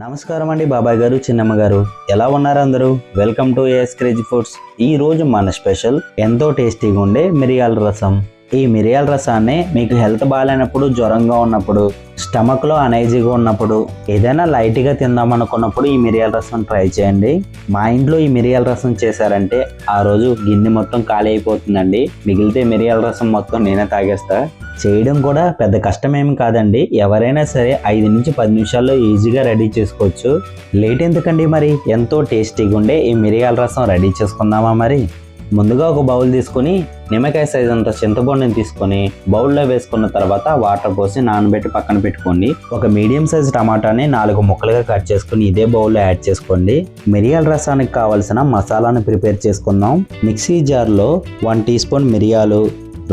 నమస్కారం అండి బాబాయ్ గారు చిన్నమ్మ గారు. ఎలా ఉన్నారు అందరూ? Welcome to AS crazy foods ఈ రోజు మన స్పెషల్ ఎంతో టేస్టీగా ఉండే మిరియాల రసం. ఈ మిరియాల రసాన్ని మీకు హెల్త్ బాగాలేనప్పుడు జ్వరంగా ఉన్నప్పుడు స్టమక్లో అనైజీగా ఉన్నప్పుడు ఏదైనా లైట్గా తిందామనుకున్నప్పుడు తిందాం అనుకున్నప్పుడు ఈ మిరియాల రసం ట్రై చేయండి. మా ఇంట్లో ఈ మిరియాల రసం చేశారంటే ఆ రోజు గిన్నె మొత్తం ఖాళీ అయిపోతుందండి. మిగిలితే మిరియాల రసం మొత్తం నేనే తాగేస్తా. చేయడం కూడా పెద్ద కష్టమేమి కాదండి. ఎవరైనా సరే ఐదు నుంచి పది నిమిషాల్లో ఈజీగా రెడీ చేసుకోవచ్చు. లేట్ ఎందుకండి మరి? ఎంతో టేస్టీగా ఉండే ఈ మిరియాల రసం రెడీ చేసుకుందామా మరి? ముందుగా ఒక బౌల్ తీసుకొని నిమ్మకాయ సైజ్ అంత చింతపండుని తీసుకొని బౌల్లో వేసుకున్న తర్వాత వాటర్ పోసి నానబెట్టి పక్కన పెట్టుకోండి. ఒక మీడియం సైజ్ టమాటాని నాలుగు ముక్కలుగా కట్ చేసుకుని ఇదే బౌల్లో యాడ్ చేసుకోండి. మిరియాల రసానికి కావలసిన మసాలాను ప్రిపేర్ చేసుకుందాం. మిక్సీ జార్లో వన్ టీ స్పూన్ మిరియాలు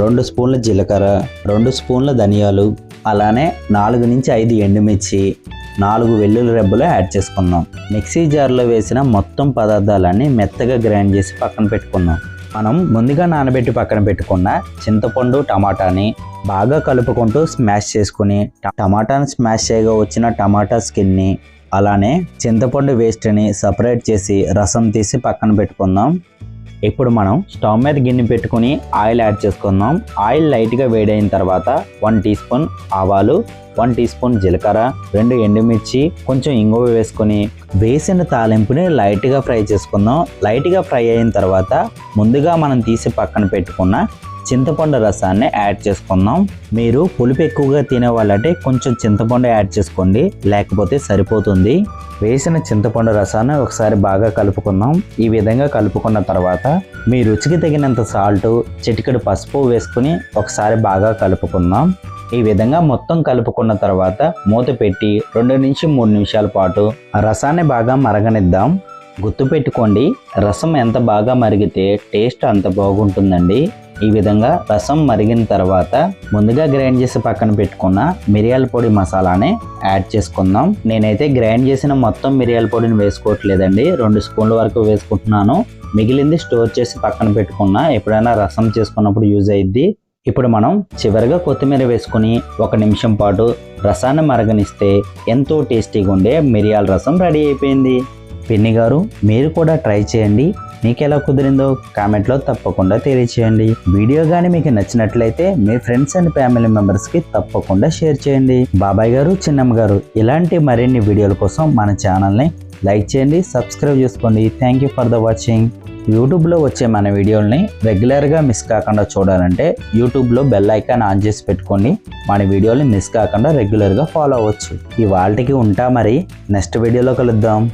రెండు స్పూన్ల జీలకర్ర రెండు స్పూన్ల ధనియాలు అలానే నాలుగు నుంచి ఐదు ఎండుమిర్చి నాలుగు వెల్లుల్లి రెబ్బలు యాడ్ చేసుకుందాం మిక్సీ జార్లో వేసిన మొత్తం పదార్థాలన్నీ మెత్తగా గ్రైండ్ చేసి పక్కన పెట్టుకుందాం మనం ముందుగా నానబెట్టి పక్కన పెట్టుకున్న చింతపండు టమాటాని బాగా కలుపుకుంటూ స్మాష్ చేసుకుని టమాటాని స్మాష్ చేయగా వచ్చిన టమాటా స్కిన్ని అలానే చింతపండు వేస్ట్ని సపరేట్ చేసి రసం తీసి పక్కన పెట్టుకుందాం. ఇప్పుడు మనం స్టవ్ మీద గిన్నె పెట్టుకుని ఆయిల్ యాడ్ చేసుకుందాం. ఆయిల్ లైట్గా వేడైన తర్వాత వన్ టీ స్పూన్ ఆవాలు వన్ టీ స్పూన్ జీలకర్ర రెండు ఎండుమిర్చి కొంచెం ఇంగువ వేసుకొని వేసిన తాలింపుని లైట్గా ఫ్రై చేసుకుందాం. లైట్గా ఫ్రై అయిన తర్వాత ముందుగా మనం తీసి పక్కన పెట్టుకున్న చింతపండు రసాన్ని యాడ్ చేసుకుందాం. మీరు పులుపు ఎక్కువగా తినే వాళ్ళంటే కొంచెం చింతపండు యాడ్ చేసుకోండి లేకపోతే సరిపోతుంది. వేసిన చింతపండు రసాన్ని ఒకసారి బాగా కలుపుకుందాం. ఈ విధంగా కలుపుకున్న తర్వాత మీ రుచికి తగినంత సాల్ట్ చిటికెడు పసుపు వేసుకుని ఒకసారి బాగా కలుపుకుందాం. ఈ విధంగా మొత్తం కలుపుకున్న తర్వాత మూత పెట్టి రెండు నుంచి మూడు నిమిషాల పాటు రసాన్ని బాగా మరగనిద్దాం. గుర్తుపెట్టుకోండి రసం ఎంత బాగా మరిగితే టేస్ట్ అంత బాగుంటుందండి. ఈ విధంగా రసం మరిగిన తర్వాత ముందుగా గ్రైండ్ చేసి పక్కన పెట్టుకున్న మిరియాల పొడి మసాలాని యాడ్ చేసుకుందాం. నేనైతే గ్రైండ్ చేసిన మొత్తం మిరియాల పొడిని వేసుకోవట్లేదండి. రెండు స్పూన్ల వరకు వేసుకుంటున్నాను. మిగిలింది స్టోర్ చేసి పక్కన పెట్టుకున్న ఎప్పుడైనా రసం చేసుకున్నప్పుడు యూజ్ అయ్యిద్ది ఇప్పుడు మనం చివరిగా కొత్తిమీర వేసుకుని ఒక నిమిషం పాటు రసాన్ని మరగనిస్తే ఎంతో టేస్టీగా ఉండే మిరియాల రసం రెడీ అయిపోయింది. పిన్ని గారు మీరు కూడా ట్రై చేయండి. మీకు ఎలా కుదిరిందో కామెంట్లో తప్పకుండా తెలియచేయండి. వీడియో కానీ మీకు నచ్చినట్లయితే మీ ఫ్రెండ్స్ అండ్ ఫ్యామిలీ మెంబర్స్కి తప్పకుండా షేర్ చేయండి. బాబాయ్ గారు చిన్నమ్మ గారు ఇలాంటి మరిన్ని వీడియోల కోసం మన ఛానల్ని లైక్ చేయండి సబ్స్క్రైబ్ చేసుకోండి. Thank you for the watching యూట్యూబ్లో వచ్చే మన వీడియోల్ని రెగ్యులర్గా మిస్ కాకుండా చూడాలంటే యూట్యూబ్లో బెల్ ఐకాన్ ఆన్ చేసి పెట్టుకోండి. మన వీడియోని మిస్ కాకుండా రెగ్యులర్గా ఫాలో అవ్వచ్చు. ఈ వాళ్ళకి ఉంటా మరి. నెక్స్ట్ వీడియోలో కలుద్దాం.